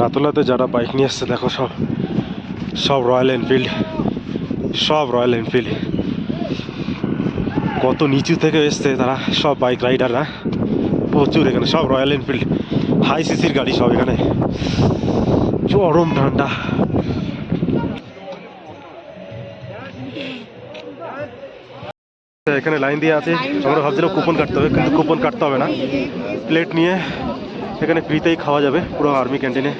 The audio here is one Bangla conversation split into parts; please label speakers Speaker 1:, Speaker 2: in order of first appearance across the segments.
Speaker 1: নাতুলাতে যারা বাইক নিয়ে এসছে দেখো সব সব রয়্যাল এনফিল্ড সব রয়্যাল এনফিল্ড কত নিচু থেকে এসছে তারা, সব বাইক রাইডাররা প্রচুর এখানে, সব রয়্যাল এনফিল্ড হাই সিসির গাড়ি সব এখানে। চরম ঠান্ডা। এখানে লাইন দিয়ে আছে। আমরা ভাবছিলাম কুপন কাটতে হবে কিন্তু কুপন কাটতে হবে না। প্লেট নিয়ে এখানে ফ্রিতেই খাওয়া যাবে পুরো আর্মি ক্যান্টিনে।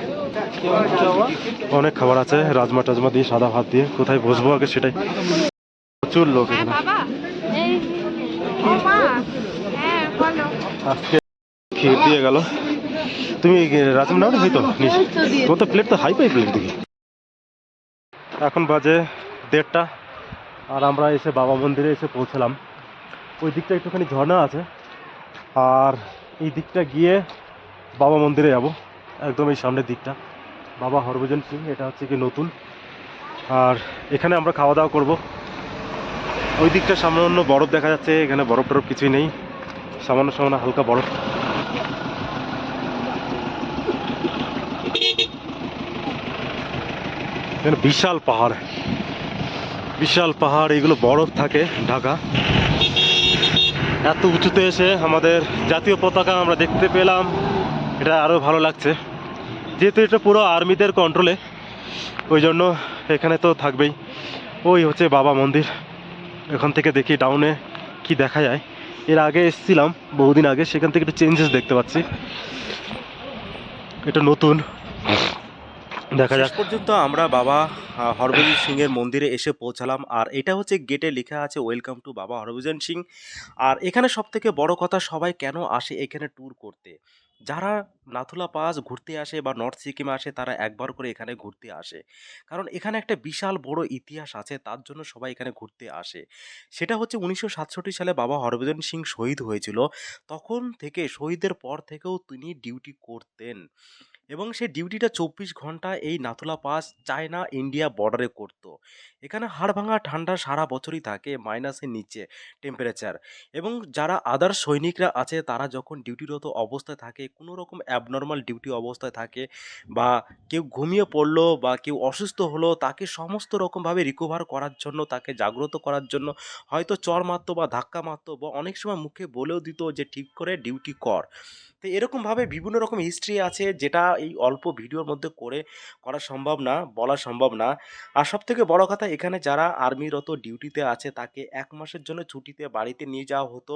Speaker 1: অনেক খাবার আছে রাজমা টাজমা দিয়ে সাদা ভাত দিয়ে। কোথায় বসবো আগে সেটাই। প্রচুর লোক এখানে।
Speaker 2: হ্যাঁ
Speaker 1: আজকে ক্ষীর দিয়ে গেল। তুমি রাজম নাও হয়তো নিস তোমার তো প্লেট তো হাই পাই প্লেট দেখি। এখন বাজে দেড়টা আর আমরা এসে বাবা মন্দিরে এসে পৌঁছলাম। ওই দিকটা একটুখানি ঝর্ণা আছে আর এই দিকটা গিয়ে বাবা মন্দিরে যাব। একদম এই সামনের দিকটা। বাবা হরভজন সিং, এটা হচ্ছে কি নতুন। আর এখানে আমরা খাওয়া দাওয়া করব। ওই দিকটা সামান্য বরফ দেখা যাচ্ছে, এখানে বরফ টরফ কিছুই নেই। সামান্য সামান্য হালকা বরফ। এখানে বিশাল পাহাড়। বিশাল পাহাড়, এগুলো বরফ থাকে ঢাকা। এত উঁচুতে এসে আমাদের জাতীয় পতাকা আমরা দেখতে পেলাম। এটা আরও ভালো লাগছে। যেহেতু এটা পুরো আর্মিদের কন্ট্রোলে ওই জন্য এখানে তো থাকবেই। ওই হচ্ছে বাবা মন্দির। এখান থেকে দেখি ডাউনে কি দেখা যায়। এর আগে এসেছিলাম বহুদিন আগে, সেখান থেকে একটু চেঞ্জেস দেখতে পাচ্ছি। এটা নতুন। দেখা যাক।
Speaker 3: পর্যন্ত আমরা বাবা হরভজন সিং এর মন্দিরে এসে পৌঁছালাম। আর এটা হচ্ছে গেটে লেখা আছে ওয়েলকাম টু বাবা হরভজন সিং। আর এখানে সব থেকে বড় কথা সবাই কেন আসে এখানে ট্যুর করতে? যারা নাথুলা পাস ঘুরতে আসে বা নর্থ সিকিমে আসে তারা একবার করে এখানে ঘুরতে আসে। কারণ এখানে একটা বিশাল বড় ইতিহাস আছে তার জন্য সবাই এখানে ঘুরতে আসে। সেটা হচ্ছে উনিশশো সাতষট্টি সালে বাবা হরভজন সিং শহীদ হয়েছিল। তখন থেকে শহীদের পর থেকেও তিনি ডিউটি করতেন। এবং সে ডিউটিটা চব্বিশ ঘণ্টা এই নাথুলা পাস চায়না ইন্ডিয়া বর্ডারে করতো। এখানে হাড় ভাঙা ঠান্ডা সারা বছরই থাকে মাইনাসের নিচে টেম্পারেচার এবং যারা আদার সৈনিকরা আছে তারা যখন ডিউটিরত অবস্থায় থাকে, কোনো রকম অ্যাবনর্মাল ডিউটি অবস্থায় থাকে বা কেউ ঘুমিয়ে পড়ল বা কেউ অসুস্থ হলো, তাকে সমস্ত রকমভাবে রিকভার করার জন্য, তাকে জাগ্রত করার জন্য হয়তো চর মারতো বা ধাক্কা মারতো বা অনেক সময় মুখে বলেও দিত যে, ঠিক করে ডিউটি কর। তো এরকমভাবে বিভিন্ন রকম হিস্ট্রি আছে যেটা এই অল্প ভিডিওর মধ্যে করে করা সম্ভব না, বলা সম্ভব না। আর সব থেকে বড় কথা, এখানে যারা আর্মিরত ডিউটিতে আছে, তাকে এক মাসের জন্য ছুটিতে বাড়িতে নিয়ে যাওয়া হতো।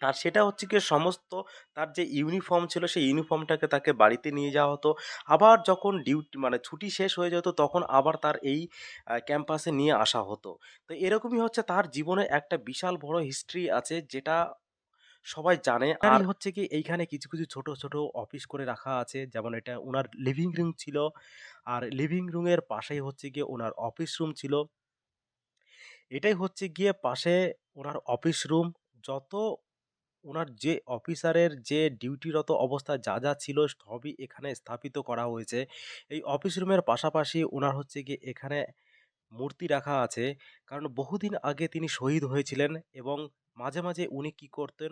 Speaker 3: আর সেটা হচ্ছে কি সমস্ত তার যে ইউনিফর্ম ছিল, সেই ইউনিফর্মটাকে তাকে বাড়িতে নিয়ে যাওয়া হতো। আবার যখন ডিউটি মানে ছুটি শেষ হয়ে যেত, তখন আবার তার এই ক্যাম্পাসে নিয়ে আসা হতো। তো এরকমই হচ্ছে তার জীবনে একটা বিশাল বড় হিস্ট্রি আছে, যেটা সবাই জানে। আর হচ্ছে কি এইখানে কিছু কিছু ছোট ছোট অফিস করে রাখা আছে। যেমন এটা ওনার লিভিং রুম ছিল। আর লিভিং রুমের পাশেই হচ্ছে গিয়ে ওনার অফিস রুম ছিল। এটাই হচ্ছে গিয়ে পাশে ওনার অফিস রুম যত ওনার যে অফিসারের যে ডিউটিরত অবস্থায় যা যা ছিল সবই এখানে স্থাপিত করা হয়েছে। এই অফিস রুমের পাশাপাশি ওনার হচ্ছে গিয়ে এখানে মূর্তি রাখা আছে। কারণ বহুদিন আগে তিনি শহীদ হয়েছিলেন এবং মাঝে মাঝে উনি কি করতেন,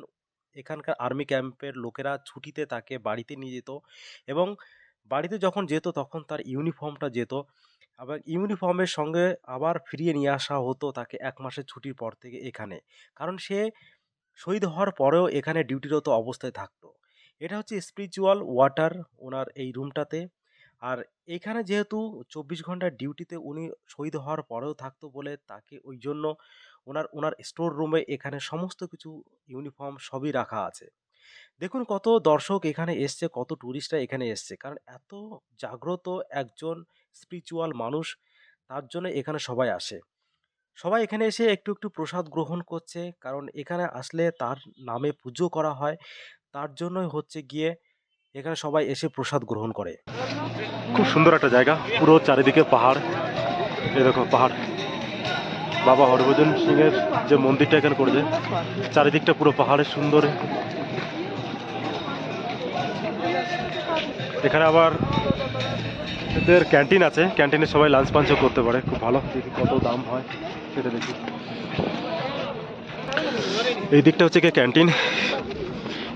Speaker 3: এখানকার আর্মি ক্যাম্পের লোকেরা ছুটিতে তাকে বাড়িতে নিয়ে যেত এবং বাড়িতে যখন যেত তখন তার ইউনিফর্মটা যেত। আবার ইউনিফর্মের সঙ্গে আবার ফিরিয়ে নিয়ে আসা হতো তাকে এক মাসের ছুটির পর থেকে এখানে। কারণ সে শহীদ হওয়ার পরেও এখানে ডিউটিরত অবস্থায় থাকতো। এটা হচ্ছে স্পিরিচুয়াল ওয়াটার ওনার এই রুমটাতে আর এখানে যেহেতু চব্বিশ ঘণ্টা ডিউটিতে উনি শহীদ হওয়ার পরেও থাকতো বলে তাকে ওই জন্য ওনার ওনার স্টোর রুমে এখানে সমস্ত কিছু ইউনিফর্ম সবই রাখা আছে। দেখুন কত দর্শক এখানে এসছে, কত ট্যুরিস্টরা এখানে এসছে। কারণ এত জাগ্রত একজন স্পিরিচুয়াল মানুষ, তার জন্য এখানে সবাই আসে। সবাই এখানে এসে একটু একটু প্রসাদ গ্রহণ করছে। কারণ এখানে আসলে তার নামে পুজো করা হয়। তার জন্যই হচ্ছে গিয়ে এখানে সবাই এসে প্রসাদ গ্রহণ করে।
Speaker 1: খুব সুন্দর একটা জায়গা, পুরো চারিদিকে পাহাড়। এরকম পাহাড়। বাবা হরভজন সিং এর যে মন্দিরটা এখানে করেছে, চারিদিকটা পুরো পাহাড়ের সুন্দর। এখানে আবার এদের ক্যান্টিন আছে, ক্যান্টিনে সবাই লাঞ্চ পাঞ্চও করতে পারে, খুব ভালো। দেখি কত দাম হয়, সেটা দেখি। এই দিকটা হচ্ছে কি ক্যান্টিন।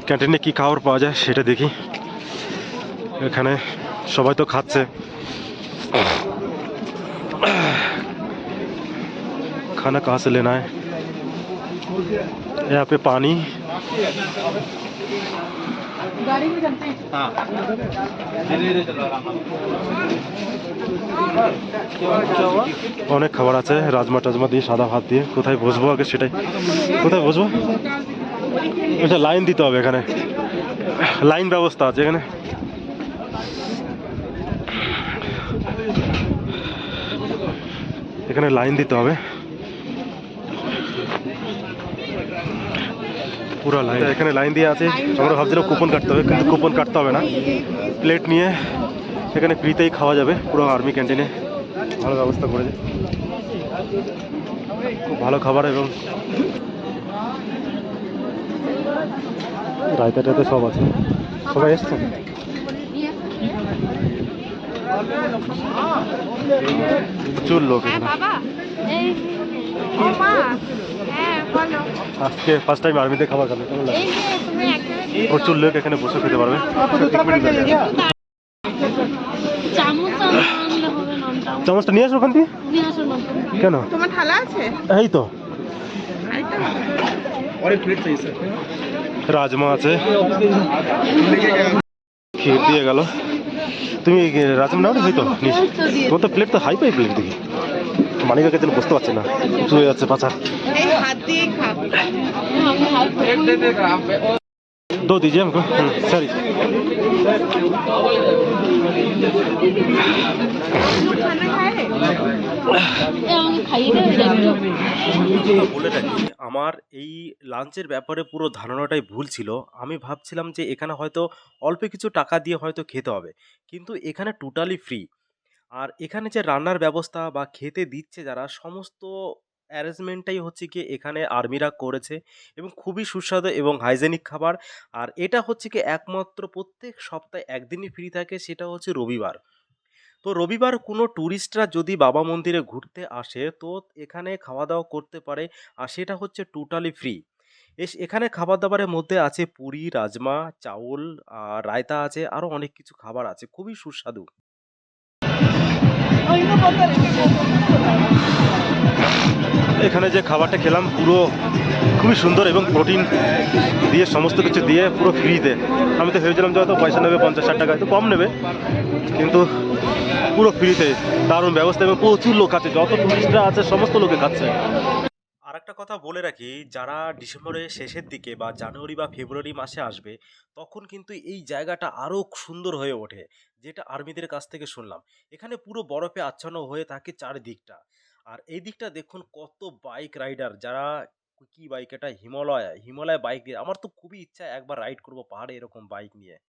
Speaker 1: ক্যান্টিনে কি খাবার পাওয়া যায়, সেটা দেখি। এখানে সবাই তো খাচ্ছে खाना कहाँ से लेना है यहाँ पे पानी অনেক খাবার আছে রাজমা টাজমা দিয়ে সাদা ভাত দিয়ে কোথায় বসবো আগে সেটাই কোথায় বসবো এটা লাইন দিতে হবে এখানে লাইন ব্যবস্থা আছে এখানে এখানে লাইন দিতে হবে। পুরো লাইন। এখানে লাইন দিয়ে আছে। আমরা ভাবছিলাম কুপন কাটতে হবে। কিন্তু কুপন কাটতে হবে না। প্লেট নিয়ে এখানে ফ্রিতেই খাওয়া যাবে। পুরো আর্মি ক্যান্টিনে। ভালো ব্যবস্থা করেছে। খুব ভালো খাবার এবং রায়তা টাইতে সব আছে। সবাই এসছে? প্রচুর লোক
Speaker 2: হ্যাঁ
Speaker 1: এখানে।
Speaker 2: বাবা। এই ও মা হ্যাঁ বলো।
Speaker 1: আজকে ফার্স্ট টাইম আর্মিতে খাবার খাবে কেমন লাগে? প্রচুর লোক এখানে বসে খেতে পারবে। চামচটা নিয়ে আসো ওখান থেকে কেন?
Speaker 4: তোমার থালা আছে?
Speaker 1: এই তো। রাজমা আছে। ক্ষীর দিয়ে গেল। তুমি রাজম নাও হয়তো নিস তোমার তো প্লেট তো হাই পাই প্লেট দেখি। মানিকাকে যেন বুঝতে পারছি না। উঁচু হয়ে যাচ্ছে পাচার दो दीजिए हमको सॉरी
Speaker 4: খানা খায়
Speaker 2: আমাকে খাইয়ে দেবে যাবে
Speaker 3: কথা বলে রাখি আমার এই লাঞ্চের ব্যাপারে পুরো ধারণাটাই ভুল ছিল আমি ভাবছিলাম যে এখানে হয়তো অল্প কিছু টাকা দিয়ে হয়তো খেতে হবে কিন্তু এখানে টোটালি ফ্রি আর এখানে যে রান্নার ব্যবস্থা বা খেতে দিচ্ছে যারা সমস্ত অ্যারেঞ্জমেন্টটাই হচ্ছে কি এখানে আর্মিরা করেছে এবং খুবই সুস্বাদু এবং হাইজেনিক খাবার। আর এটা হচ্ছে কি একমাত্র প্রত্যেক সপ্তাহে একদিনই ফ্রি থাকে, সেটা হচ্ছে রবিবার। তো রবিবার কোনো ট্যুরিস্টরা যদি বাবা মন্দিরে ঘুরতে আসে, তো এখানে খাওয়া দাওয়া করতে পারে। আর সেটা হচ্ছে টোটালি ফ্রি এস, এখানে খাবার দাবারের মধ্যে আছে পুরি, রাজমা, চাউল, আর রায়তা আছে আরও অনেক কিছু খাবার আছে। খুবই সুস্বাদু।
Speaker 1: এখানে যে খাবারটা খেলাম, পুরো খুবই সুন্দর এবং প্রোটিন দিয়ে সমস্ত কিছু দিয়ে পুরো ফ্রিতে আমি তো ভেবেছিলাম যে হয়তো পয়সা নেবে, পঞ্চাশ ষাট টাকা, হয়তো কম নেবে। কিন্তু পুরো ফ্রিতে দারুণ ব্যবস্থা এবং প্রচুর লোক আছে, যত টুরিস্টরা আছে, সমস্ত লোকে খাচ্ছে।
Speaker 3: আর একটা কথা বলে রাখি, যারা ডিসেম্বরের শেষের দিকে বা জানুয়ারি বা ফেব্রুয়ারি মাসে আসবে, তখন কিন্তু এই জায়গাটা আরও সুন্দর হয়ে ওঠে, যেটা আর্মিদের কাছ থেকে শুনলাম। এখানে পুরো বরফে আচ্ছন্ন হয়ে থাকে চারিদিকটা। আর এই দিকটা দেখুন, কত বাইক রাইডার যারা কি বাইক এটা? হিমালয় হিমালয় বাইক দিয়ে, আমার তো খুবই ইচ্ছা একবার রাইড করব পাহাড়ে এরকম বাইক নিয়ে।